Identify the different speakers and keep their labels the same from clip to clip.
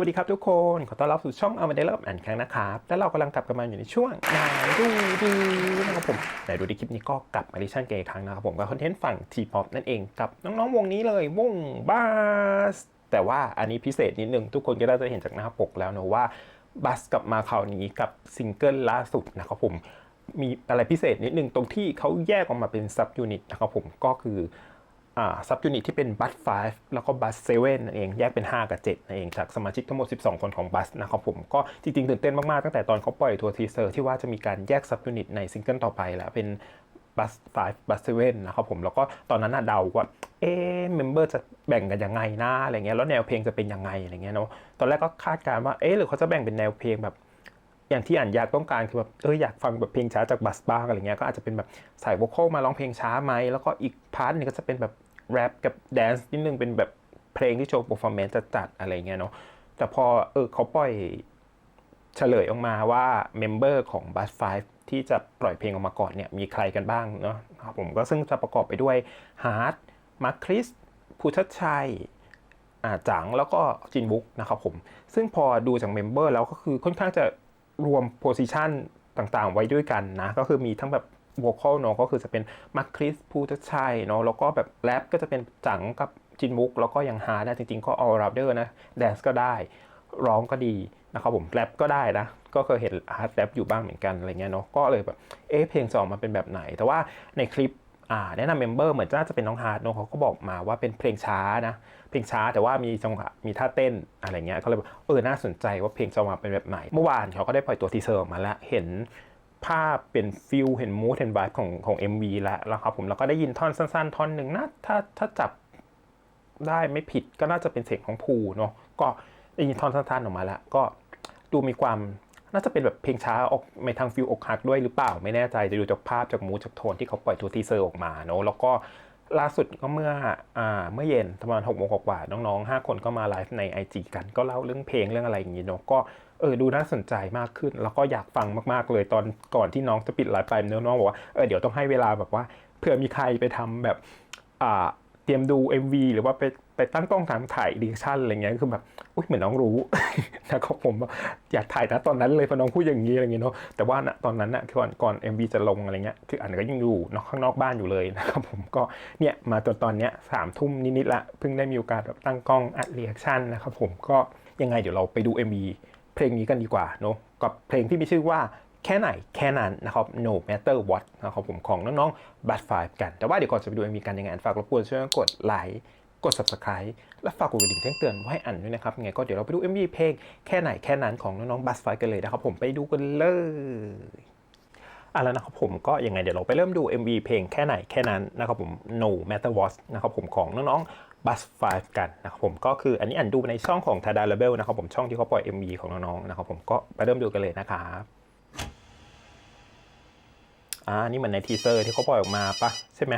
Speaker 1: วัสดีครับทุกคน ขอต้อนรับสู่ช่องเอามาได้เริ่มอ่านครั้งนะครับ และเรากำลังกลับกันมาอยู่ในช่วงนายดูดีนะครับผมไหนดูดีคลิปนี้ก็กลับมาดิชั่นเกย์ครั้งนะครับผมกับคอนเทนต์ฝั่งทีป๊อปนั่นเองกับน้องๆวงนี้เลยวงบัสแต่ว่าอันนี้พิเศษนิดนึง ทุกคนก็ได้จะเห็นจากหน้าปกแล้วนะว่าบัสกลับมาคราวนี้กับซิงเกิลล่าสุดนะครับผมมีอะไรพิเศษนิดนึงตรงที่เขาแยกออกมาเป็นซับยูนิตนะครับผมก็คือ ซับยูนิตที่เป็นบัส5แล้วก็บัส7นั่นเอง แยกเป็น 5 กับ7นั่นเอง จากสมาชิกทั้งหมด 12 คนของบัสนะครับผม ก็จริงๆ ตื่นเต้นมาก ๆ ตั้งแต่ตอนเขาปล่อยทัวร์ทีเซอร์ที่ว่าจะมีการแยกซับยูนิตในซิงเกิลต่อไปแล้วเป็นบัส5บัส7นะครับผม แล้วก็ตอนนั้นน่ะเดาว่า เอ๊เมมเบอร์จะแบ่งกันยังไงนะอะไรเงี้ย แล้วแนวเพลงจะเป็นยังไงอะไรเงี้ยเนาะ ตอนแรกก็คาดการณ์ว่า เอ๊ะหรือเขาจะแบ่งเป็นแนวเพลงแบบอย่างที่อ่านอยากต้องการคือแบบเอออยากฟังแบบเพลงช้าจากบัสบ้างอะไรเงี้ยก็อาจจะเป็นแบบใส่วอคอลมาร้องเพลงช้าไหมแล้วก็อีกพาร์ทนึงก็จะเป็นแบบ แรปกับแดนซ์นิดนึงเป็นแบบเพลงที่โชว์เปอร์ฟอร์แมนซ์จัดๆอะไรเงี้ยเนาะแต่พอเออเขาปล่อยเฉลยออกมาว่าเมมเบอร์ของบัส5ที่จะปล่อยเพลงออกมาก่อนเนี่ยมีใครกันบ้างเนาะผมก็ซึ่งจะประกอบไปด้วยฮาร์ดมาร์คริสภูชัดชัยอ่าจังแล้วก็จินบุ๊กนะครับผม ซึ่งพอดูจากเมมเบอร์แล้วก็คือค่อนข้างจะรวมโพซิชันต่างๆ ไว้ด้วยกันนะ ก็คือมีทั้งแบบ วอลคอลเนาะก็คือจะเป็นมาร์คคริสพูทชัยเนาะแล้วก็แบบแรปก็จะเป็นจังกับจินบุ๊กแล้วก็ยังฮาร์ดนะจริงๆ ก็ all rounder นะแดนซ์ก็ได้ร้องก็ดีนะครับผมแรปก็ได้นะ ก็เคยเห็นฮาร์ดแรปอยู่บ้างเหมือนกันอะไรเงี้ยเนาะก็เลยแบบเอ๊ะเพลงจะออกมาเป็นแบบไหน แต่ว่าในคลิปอ่าแนะนำเมมเบอร์เหมือนน่าจะเป็นน้องฮาร์ดเนอะเขาก็บอกมาว่าเป็นเพลงช้านะ เพลงช้าแต่ว่ามีจังหวะมีท่าเต้นอะไรเงี้ยก็เลยเออน่าสนใจว่าเพลงจะออกมาเป็นแบบไหน เมื่อวานเขาก็ได้ปล่อยตัวทีเซอร์ออกมาแล้วเห็น ภาพเป็นฟิลเห็นมูทเห็นไวท์ของของ MV แล้วแล้วครับผมแล้วก็ได้ยินท่อนสั้นๆ ท่อนหนึ่งนะถ้าถ้าจับได้ไม่ผิดก็น่าจะเป็นเสียงของภูเนาะก็ได้ยินท่อนสั้นๆออกมาแล้ว ก็ดูมีความน่าจะเป็นแบบเพลงช้าออกในทางฟิลอกหักด้วยหรือเปล่าไม่แน่ใจจะดูจากภาพจากมูดจากโทนที่เขาปล่อยตัวทีเซอร์ออกมาเนาะแล้วก็ ล่าสุดก็เมื่ออเมื่อเย็นประมาณหกโมงกว่าๆน้องๆ 5 คนก็มาไลฟ์ใน IG กัน ก็เล่าเรื่องเพลงเรื่องอะไรอย่างงี้เนอะก็เออดูน่าสนใจมากขึ้น แล้วก็อยากฟังมากๆเลยตอนก่อนที่น้องจะปิดไลฟ์ไปเนอะน้องบอกว่าเออเดี๋ยวต้องให้เวลาแบบว่าเผื่อมีใครไปทำแบบอ่าเตรียมดู MV หรือว่าไป ไปตั้งกล้องทำถ่ายดิชั่นอะไรเงี้ยคือแบบอุ้ยเหมือนน้องรู้นะครับผมอยากถ่ายนะตอนนั้นเลยพอน้องพูดอย่างนี้อะไรเงี้ยเนาะแต่ว่าณตอนนั้นนะก่อนก่อน MV จะลงอะไรเงี้ยคืออันก็ยังอยู่นอกข้างนอกบ้านอยู่เลยนะครับผมก็เนี่ยมาจนตอนเนี้ยสามทุ่มนิดๆละเพิ่งได้มีโอกาสแบบตั้งกล้องอัดเรียกชั่นนะครับผมก็ยังไงเดี๋ยวเราไปดู MV เพลงนี้กันดีกว่าเนาะกับเพลงที่มีชื่อว่าแค่ไหนแค่นั้นนะครับ no matter what นะครับผมของน้องๆ Bad Five กัน แต่ว่าเดี๋ยวก่อนจะไปดู MV กันยังไงอันฝากรบกวนช่วยกดไลค์ กด subscribe และฝากกดกระดิ่งแจ้งเตือนไว้ให้อันด้วยนะครับยังไงก็เดี๋ยวเราไปดู MV เพลงแค่ไหนแค่นั้นของน้องๆ Bad Five กันเลยนะครับผมไปดูกันเลยอะแล้วนะครับผมก็ยังไงเดี๋ยวเราไปเริ่มดู MV เพลงแค่ไหนแค่นั้นนะครับผม no matter what นะครับผมของน้องๆ Bus 5 กันนะครับผมก็คืออันนี้อันดูในช่องของ Tada Label นะครับผมช่องที่เขาปล่อย MV ของน้องๆนะครับผมก็ไปเริ่มดูกันเลยนะครับอ่านี่เหมือนในทีเซอร์ที่เขาปล่อยออกมาปะใช่ไหม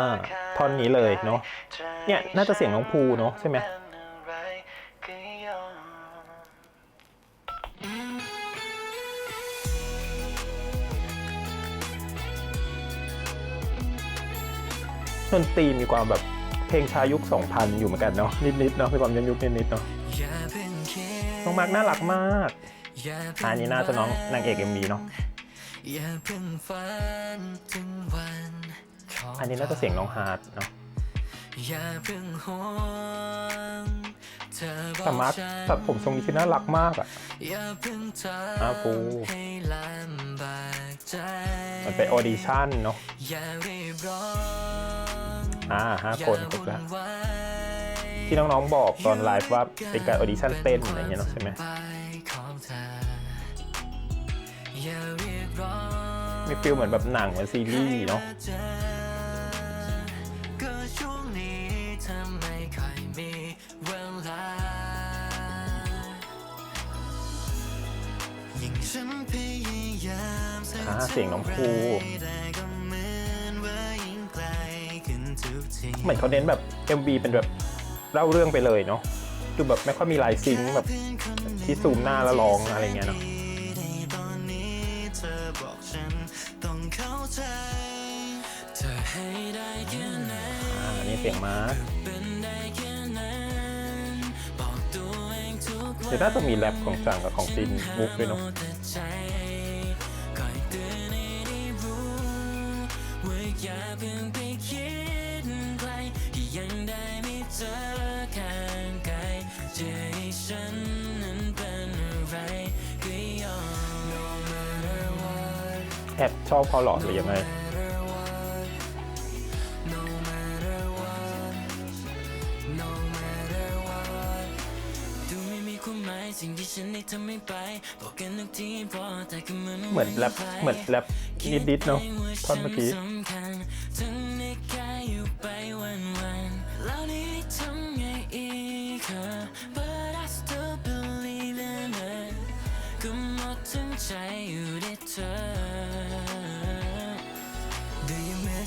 Speaker 2: อ
Speaker 1: อ่า
Speaker 2: ข้ง
Speaker 1: ท่อนนี้เลยเนอะ
Speaker 2: ใจ
Speaker 1: เนี่ยน่าจะเสียงน้องภูเนอะใช่ไหม
Speaker 2: เป็นอะไรก็ยอม
Speaker 1: ดนตรีมีความแบบเพลงชายุค 2000 อยู่เหมือนกันเนาะนิดๆเนาะมีความย้อนยุคนิดๆเนาะ
Speaker 2: อย่าเพิ่งคิด
Speaker 1: น้องมาร์กน่ารักมาก
Speaker 2: อย่าเพิ่ง
Speaker 1: อันนี้น่าจะน้องนางเอก MV เนาะ
Speaker 2: อย่าเพิ่งฝันถึงวันข อง
Speaker 1: อันนี้น่าจะเสียงน้องฮาร์ดเนาะ
Speaker 2: อย่าเพิ่งห่วงเธอบอก
Speaker 1: แต่มาร์ก
Speaker 2: ฉัน
Speaker 1: ตัดผมทรงนี้คือน่ารักมากอะ
Speaker 2: อย่าเพิ่งท
Speaker 1: อ่าปูำ
Speaker 2: ให้ลำบากใจ
Speaker 1: มันเป็นออดิชั่นเนาะ
Speaker 2: อย่ารีบร้อน
Speaker 1: อ่าห้า
Speaker 2: อย่า
Speaker 1: คนครบ
Speaker 2: วุ่
Speaker 1: แล้ว
Speaker 2: นวาย
Speaker 1: ที่น้องๆบอกตอนไลฟ์ว่าเป็นการออดิชั่นเต้นอะไรอย่างเงี้ยเนาะใช่ไหม
Speaker 2: ไปของเธออย่าเรียกร้อง
Speaker 1: มีฟิลเหมือนแบบหนังเหมือนซีรีส์เนาะ
Speaker 2: เสี
Speaker 1: ยงน้องภู
Speaker 2: เหมือน
Speaker 1: เขาเน้นแบบ MV เป็นแบบเล่าเรื่องไปเลยเนาะดูแบบไม่ค่อยมีลายซิงแบบที่ซูมหน้าแล้วร้องอะไรเงี้ยเนาะ
Speaker 2: นนี้เสี
Speaker 1: ยงมา
Speaker 2: เดี๋
Speaker 1: ยวน่าจะมีแรปของจังกับของจินมุกด้วยเนาะ
Speaker 2: อย่าเพิ่งไปคิดไกลที่ยังได้ไม่เจอข้างกายเจอให้ฉันนั้นเป็นอะไรก็ยอม
Speaker 1: แอบชอบเขาหรอหรือยังไง
Speaker 2: สิ่งที่ฉันได้ทำไม่ไปบอกกันทุกทีพอแต่ก็เหมือน
Speaker 1: เหมือนแรปเหมือนแรปนิดๆเนาะท่อนเมื่อกี้
Speaker 2: สำคัญถึงได้แค่อยู่ไปวันวันๆแล้วนี่ทำไงอีกอะ But I still believe in it ก็หมดทั้งใจอยู่ที่เธอ อ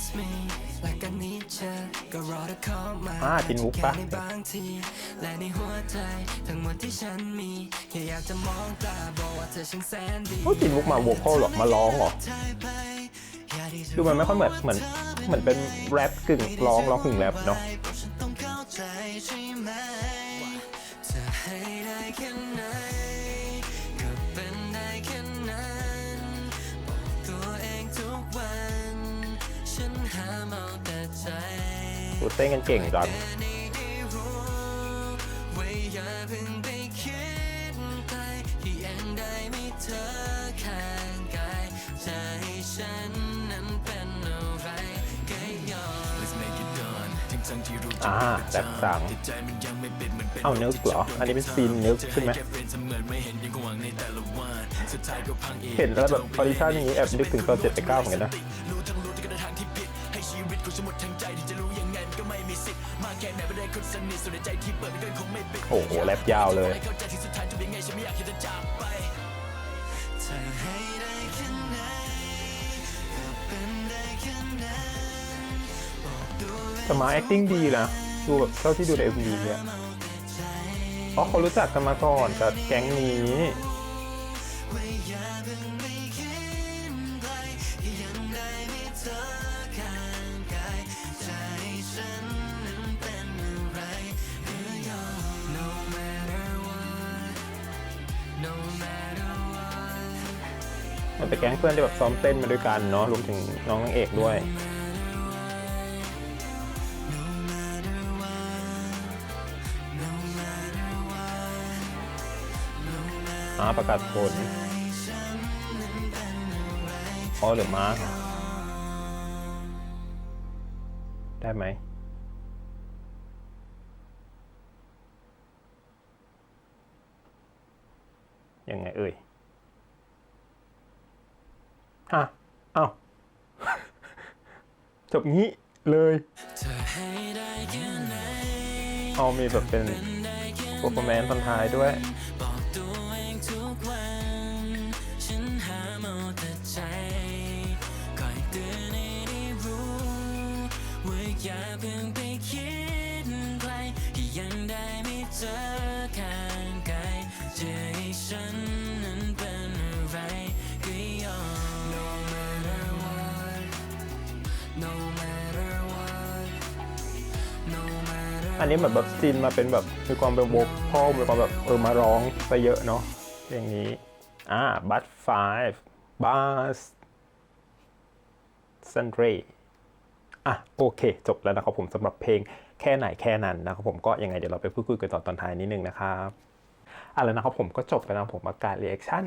Speaker 2: เธอเข้ามา
Speaker 1: อ่าจินมุกปะ
Speaker 2: ในบางทีและในหัวใจทั้งหมดที่ฉันมีแค่อยากจะมองตาบอกว่าเธอช่างแสนดี
Speaker 1: โอ้จินมุกมาโวคอลหรอมาร้องเหรอดูมันไม่ค่อยเหมือนเหมือนเหมือนเป็นแรปกึ่งร้องร้องกึ่งแรปเนาะ
Speaker 2: ฉันหาเมาแต่ใจ
Speaker 1: ดูเต้นกันเก่งจัง
Speaker 2: แต่ในได้รู้ว่าอย่าเพิ่งไปคิดไกลที่ยังได้ไม่เธอข้างกาย จะให้ฉันนั้นเป็นอะไรก็ยอม
Speaker 1: อ่าแรปสังเอานึกเหรออันนี้เป็นซีนนึกใช่ไหมเห็นแล้วแบบออดิชั่นอย่างนี้แอบนึกถึงตอนเจ็ดไปเก้าเหมือนกันนะโอ้โหแรปยาวเลย
Speaker 2: เธอให้ได้แค่ไหนก็เป็นได้แค่นั้นบอกตัวเอง
Speaker 1: แต่มา acting ดีนะดูแบบเท่าที่ดูใน MV เนี่ยอ๋อเขารู้จักกันมาก่อนกับแก๊งนี้
Speaker 2: ว่าอย่าเพิ่ง what
Speaker 1: มันเป็นแก๊งเพื่อนที่แบบซ้อมเต้นมาด้วยกันเนาะรวมถึงน้องนางเอกด้วยอาประกาศผลอ๋อหรือมาได้ไหมยังไงเอ่ย ฮะเอ้าจบงี้เลย
Speaker 2: เอา
Speaker 1: มีแบบเป็นโปรแมนตอนท้ายด้วย
Speaker 2: อกตัวเองทุกวันฉันหาเมตอยเตือนให้ได้รู้ว่าอย่าเพิ่งไปคิดไกลที่ยังได้ไม่เจอข้างกายจะให้ฉัน อั
Speaker 1: นนี้เหมือนแบบซีนมาเป็นแบบมีความเป็นโวกพ่อมีความแบบเออมาร้องไปเยอะเนาะอย่างนี้อ่าบัตไฟบัสซันเรอะโอเค จบแล้วนะครับผมสำหรับเพลงแค่ไหนแค่นั้นนะครับผมก็ยังไงเดี๋ยวเราไปพูดคุยกันต่อตอนท้ายนิดนึงนะครับอะแล้วนะครับผมก็จบไปแล้วผมประกาศรีแอคชั่น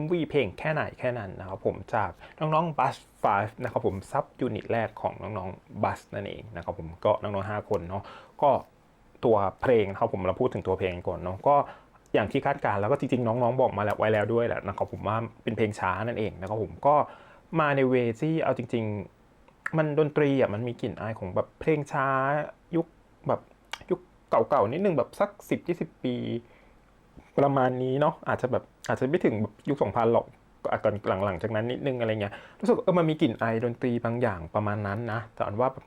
Speaker 1: MV เพลงแค่ไหนแค่นั้นนะครับผมจากน้องๆ Bus 5นะครับผมซับยูนิตแรกของน้องๆ Bus นั่นเองนะครับผมก็น้องๆ 5 คนเนาะก็ ตัวเพลงนะครับผมเราพูดถึงตัวเพลงก่อนเนาะก็อย่างที่คาดการ์แล้วก็จริงๆน้องๆบอกมาแล้วไว้แล้วด้วยแหละนะครับผมว่าเป็นเพลงช้านั่นเองนะครับผมก็มาในเวที่เอาจริง ๆ มันดนตรีอะมันมีกลิ่นอายของแบบเพลงช้ายุคแบบยุคเก่าๆนิดนึงแบบสัก 10-20 ปีประมาณนี้เนาะอาจจะแบบอาจจะไม่ถึงแบบยุคสองพันหรอกก็อาจจะหลังๆจากนั้นนิดนึงอะไรเงี้ยรู้สึกว่าเออมันมีกลิ่นไอายดนตรีบางอย่างประมาณนั้นนะแต่อันว่าแบบ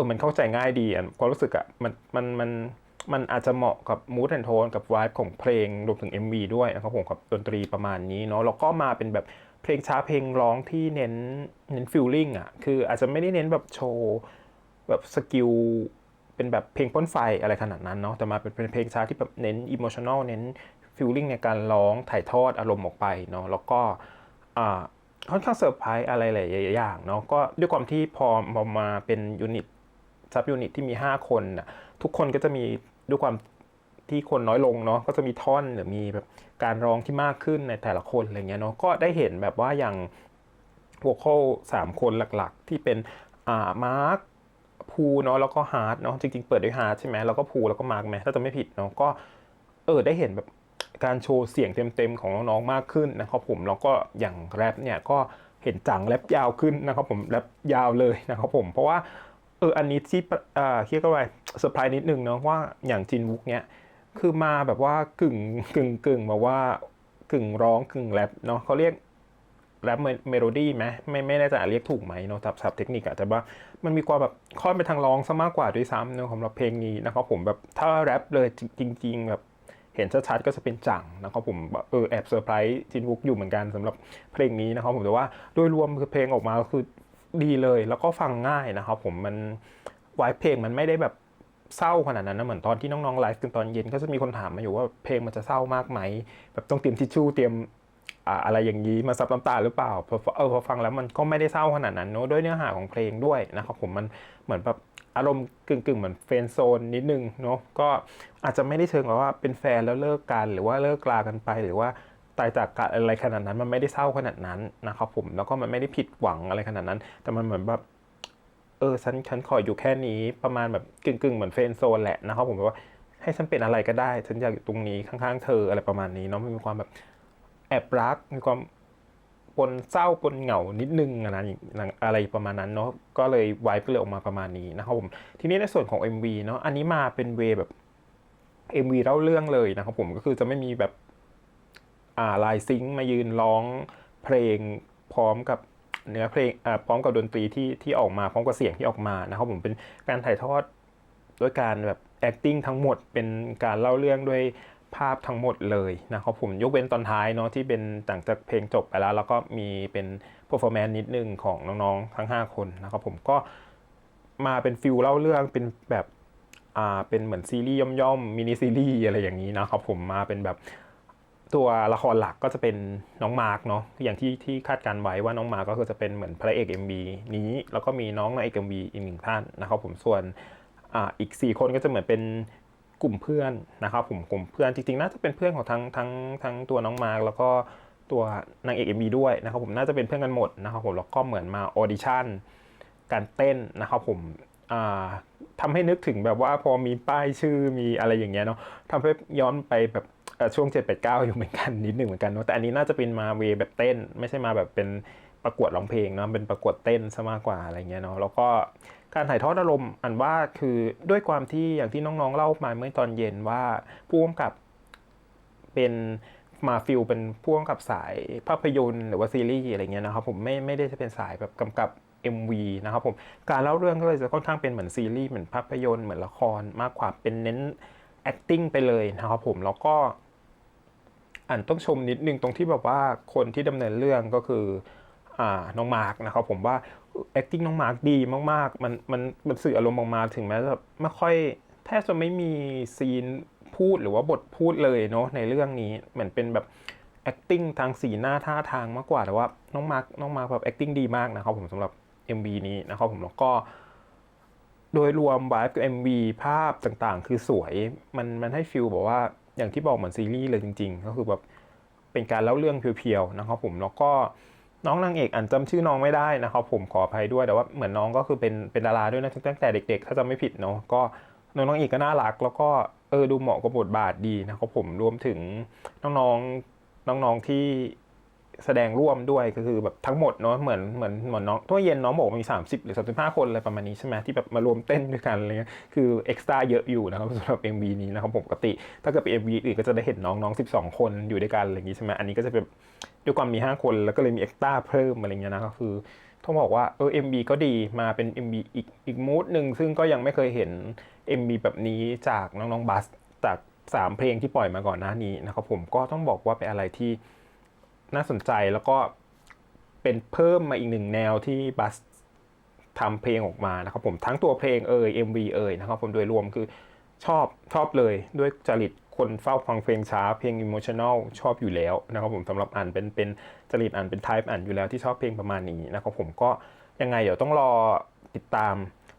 Speaker 1: ออมันเข้าใจง่ายดีอะความรู้สึกอะมันมันมันมันอาจจะเหมาะกับมู d แอนโทนกับวายของเพลงรวมถึง MV ด้วยนะครับผมกับดนตรีประมาณนี้เนาะแล้วก็มาเป็นแบบเพลงช้าเพลงร้องที่เน้นเน้นฟิลลิ่งอะคืออาจจะไม่ได้เน้นแบบโชว์แบบสกิลเป็นแบบเพลงพ่นไฟอะไรขนาดนั้นเนาะแต่มาเป็นเพลงช้าที่แบบเน้นอิโมชัน a ลเน้นฟิลลิ่งในการร้องถ่ายทอดอารมณ์ออกไปเนาะแล้วก็อ่าค่อนข้างเซอร์ไพรส์อะไรหลายอย่างเนาะก็ด้วยความที่พอพอมาเป็นยูนิต ซับยูนิตที่มี 5 คนน่ะทุกคนก็จะมีด้วยความที่คนน้อยลงเนาะก็จะมีท่อนหรือมีแบบการร้องที่มากขึ้นในแต่ละคนอะไรเงี้ยเนาะก็ได้เห็นแบบว่าอย่างว o ค a l สามคนหลักๆ ที่เป็นอ่ามาร์คภูเนาะแล้วก็ฮาร์ดเนาะจริงๆ เปิดด้วยฮาร์ดใช่ไหมแล้วก็ภูแล้วก็มาร์คไหมถ้าจะไม่ผิดเนาะก็เออได้เห็นแบบการโชว์เสียงเต็มๆ ของน้องๆมากขึ้นนะครับผมแล้วก็อย่างแรปเนี่ยก็เห็นจังแรปยาวขึ้นนะครับผมแรปยาวเลยนะครับผมเพราะว่า เอออันนี้ที่อ่าคิดก็ไปเซอร์ไพรส์นิดนึงเนาะว่าอย่างจินวุกเนี่ยคือมาแบบว่ากึ่งกึ่งกึ่งแบบว่ากึ่งร้องกึ่งแรปเนาะเขาเรียกแรปเมโลดี้ไหมไม่ไม่แน่ใจเรียกถูกไหมเนาะศัพท์ศัพท์เทคนิคอะแต่ว่ามันมีความแบบค่อนไปทางร้องซะมากกว่าด้วยซ้ำเนาะสำหรับเพลงนี้นะครับผมแบบถ้าแรปเลยจริง ๆ แบบเห็นชัดๆก็จะเป็นจังนะครับผมเออแอบเซอร์ไพรส์จินวุกอยู่เหมือนกันสำหรับเพลงนี้นะครับผมแต่ว่าโดยรวมคือเพลงออกมาก็คือ ดีเลย แล้วก็ฟังง่ายนะครับผมมันวายเพลงมันไม่ได้แบบเศร้าขนาดนั้นนะเหมือนตอนที่น้องๆไลฟ์กันตอนเย็นก็จะมีคนถามมาอยู่ว่าเพลงมันจะเศร้ามากไหมแบบต้องเตรียมทิชชู่เตรียมอะไรอย่างนี้มาซับน้ำตาหรือเปล่าพอเออพอฟังแล้วมันก็ไม่ได้เศร้าขนาดนั้นเนอะด้วยเนื้อหาของเพลงด้วยนะครับผมมันเหมือนแบบอารมณ์กึ่งๆเหมือนเฟรนด์โซนนิดนึงเนาะก็อาจจะไม่ได้เชิงว่าเป็นแฟนแล้วเลิกกันหรือว่าเลิกลากันไปหรือว่า ตายจากอะไรขนาดนั้น มันไม่ได้เศร้าขนาดนั้นนะครับผมแล้วก็มันไม่ได้ผิดหวังอะไรขนาดนั้น แต่มันเหมือนแบบเออฉันฉันขออยู่แค่นี้ประมาณแบบกึ่งกึ่งเหมือนเฟนโซนแหละนะครับผมแบบว่าให้ฉันเป็นอะไรก็ได้ ฉันอยากอยู่ตรงนี้ข้างๆเธออะไรประมาณนี้เนาะมันมีความแบบแอบรักมีความปนเศร้าปนเหงานิดนึงอะนะอะไรประมาณนั้นเนาะก็เลยไวก็เลยออกมาประมาณนี้นะครับผมทีนี้ในส่วนของ MV เนาะอันนี้มาเป็นเวแบบ MV เล่าเรื่องเลยนะครับผมก็คือจะไม่มีแบบ อ่าลายซิงค์มายืนร้องเพลงพร้อมกับเนื้อเพลงอ่าพร้อมกับดนตรีที่ที่ออกมาพร้อมกับเสียงที่ออกมานะครับผมเป็นการถ่ายทอดด้วยการแบบ acting ทั้งหมดเป็นการเล่าเรื่องด้วยภาพทั้งหมดเลยนะครับผมยกเว้นตอนท้ายเนาะที่เป็นต่างจากเพลงจบไปแล้ว แล้วก็มีเป็น performance นิดนึงของน้องๆทั้ง 5 คนนะครับผมก็มาเป็นฟิลเล่าเรื่องเป็นแบบอ่าเป็นเหมือนซีรีส์ย่อมๆมินิซีรีส์อะไรอย่างนี้นะครับผมมาเป็นแบบ ตัวละครหลักก็จะเป็นน้องมาร์กเนาะอย่างที่ที่คาดการไว้ว่าน้องมาร์กก็คือจะเป็นเหมือนพระเอก MV นี้ แล้วก็มีน้องนางเอก MV อีกหนึ่งท่านนะครับผมส่วนอ่าอีก 4 คนก็จะเหมือนเป็นกลุ่มเพื่อนนะครับผมกลุ่มเพื่อนจริงๆน่าจะเป็นเพื่อนของทั้งทั้งทั้งตัวน้องมาร์กแล้วก็ตัวนางเอกเอ็มบีด้วยนะครับผมน่าจะเป็นเพื่อนกันหมดนะครับผมแล้วก็เหมือนมาออดิชั่นการเต้นนะครับผมอ่าทำให้นึกถึงแบบว่าพอมีป้ายชื่อมีอะไรอย่างเงี้ยเนาะทำให้ย้อนไปแบบ ช่วง 7 8 9 อยู่เหมือนกันนิดหนึ่งเหมือนกันเนาะแต่อันนี้น่าจะเป็นมาเวแบบเต้น ไม่ใช่มาแบบเป็นประกวดร้องเพลงเนาะเป็นประกวดเต้นซะมากกว่าอะไรเงี้ยเนาะแล้วก็การถ่ายทอดอารมณ์อันว่าคือด้วยความที่อย่างที่น้องๆเล่ามาเมื่อตอนเย็นว่าผู้กำกับเป็นมาฟิลเป็นผู้กำกับสายภาพยนตร์หรือว่าซีรีส์อะไรเงี้ยนะครับผมไม่ไม่ได้จะเป็นสายแบบกำกับ MV นะครับผมการเล่าเรื่องก็เลยจะค่อนข้างเป็นเหมือนซีรีส์เหมือนภาพยนตร์เหมือนละครมากกว่าเป็นเน้น acting ไปเลยนะครับผมแล้วก็ อันต้องชมนิดนึงตรงที่แบบว่าคนที่ดำเนินเรื่องก็คืออ่าน้องมาร์กนะครับผมว่า acting น้องมาร์กดีมากๆ มันมันมันสื่ออารมณ์ออกมาถึงแม้จะไม่ค่อยแทบจะไม่มีซีนพูดหรือว่าบทพูดเลยเนาะในเรื่องนี้เหมือนเป็นแบบ acting ทางสีหน้าท่าทางมากกว่าแต่ว่าน้องมาร์กน้องมาร์กแบบ acting ดีมากนะครับผมสำหรับ MV นี้นะครับผมแล้วก็โดยรวม vibe กับ MV ภาพต่างๆ คือสวย มันมันให้ฟิลแบบว่า อย่างที่บอกเหมือนซีรีส์เลยจริง ๆ ก็คือแบบเป็นการเล่าเรื่องเพียวๆนะครับผมแล้วก็น้องนางเอกอันจำชื่อน้องไม่ได้นะครับผมขออภัยด้วยแต่ว่าเหมือนน้องก็คือเป็นเป็นดาราด้วยนะตั้งแต่เด็ก ๆ ถ้าจำไม่ผิดเนาะก็น้องนางเอกก็น่ารัก แล้วก็เออดูเหมาะกับบทบาทดีนะครับผมรวมถึงน้องๆน้องๆที่ แสดงร่วมด้วยก็คือแบบทั้งหมดเนาะเหมือนเหมือนเหมือนน้องทั่วเย็นน้องบอกว่ามี 30 หรือ 35 คนอะไรประมาณนี้ใช่ไหมที่แบบมารวมเต้นด้วยกันอะไรเงี้ยคือเอ็กซ์ตร้าเยอะอยู่นะครับสำหรับ MV นี้นะครับผมปกติ ถ้าเกิดเป็น MV อื่นก็จะได้เห็นน้องน้อง12 คนอยู่ด้วยกันอะไรอย่างงี้ใช่ไหมอันนี้ก็จะเป็นด้วยความมี 5 คนแล้วก็เลยมีเอ็กซ์ตร้าเพิ่มอะไรเงี้ยนะก็คือต้องบอกว่าเออ MV ก็ดีมาเป็น MV อีกอีกมูดหนึ่งซึ่งก็ยังไม่เคยเห็น MV แบบนี้จากน้องๆบัสจากสามเพลงที่ปล่อยมาก่อนหน้านี้นะครับผมก็ต้องบอกว่าเป็นอะไรที่ น่าสนใจแล้วก็เป็นเพิ่มมาอีกหนึ่งแนวที่บัสทำเพลงออกมานะครับผมทั้งตัวเพลงเอ่ย MV เอ่ยนะครับผมโดยรวมคือชอบชอบเลยด้วยจริตคนเฝ้าฟังเพลงช้าเพลง emotional ชอบอยู่แล้วนะครับผมสำหรับอ่านเป็นเป็นจริตอ่านเป็น type อ่านอยู่แล้วที่ชอบเพลงประมาณนี้นะครับผมก็ยังไงเดี๋ยวต้องรอติดตาม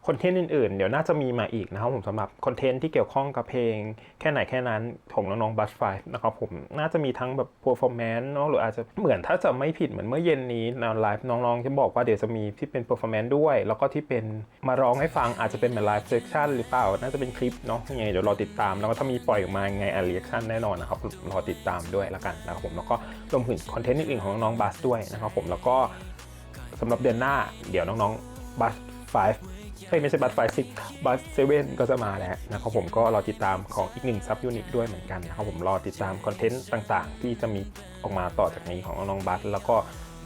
Speaker 1: คอนเทนต์อื่นๆ เดี๋ยวน่าจะมีมาอีกนะครับผมสำหรับคอนเทนต์ที่เกี่ยวข้องกับเพลง แค่ไหนแค่นั้นของน้องๆบัสไฟนะครับผมน่าจะมีทั้งแบบ performance เนอะหรืออาจจะเหมือนถ้าจะไม่ผิดเหมือนเมื่อเย็นนี้ในไลฟ์น้องๆจะบอกว่าเดี๋ยวจะมีที่เป็น performance ด้วย แล้วก็ที่เป็นมาร้องให้ฟังอาจจะเป็นเหมือนไลฟ์เซสชั่นหรือเปล่า น่าจะเป็นคลิปเนาะยังไงเดี๋ยวรอติดตาม แล้วก็ถ้ามีปล่อยออกมาไงอะรีแอคชั่นแน่นอนนะครับรอติดตามด้วยละกันนะครับผมแล้วก็รวมถึงคอนเทนต์อื่นๆของน้องๆบัสด้วยนะครับผมแล้วก็สำหรับเดือนหน้าเดี๋ยวน้องๆบัสไฟ เฮ้ยไม่ใช่บัสไฟซิกบัสเซเว่นก็จะมาแล้วนะครับผมก็รอติดตามของอีกหนึ่งซับยูนิตด้วยเหมือนกันนะครับผมรอติดตามคอนเทนต์ต่างๆ ที่จะมีออกมาต่อจากนี้ของน้องบัสแล้วก็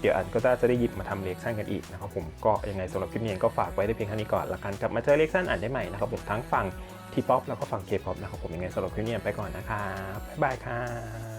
Speaker 1: เดี๋ยวอันก็จะได้หยิบมาทำเลคชั่นกันอีกนะครับผมก็ยังไงสำหรับคลิปนี้ก็ฝากไว้ได้เพียงเท่านี้ก่อนละกันกลับมาเจอเลคชั่นอ่านได้ใหม่นะครับผมทั้งฝั่งทีป๊อปแล้วก็ฝั่งเคป๊อปนะครับผมยังไงสำหรับคลิปนี้ไปก่อนนะครับบ๊ายบายครับ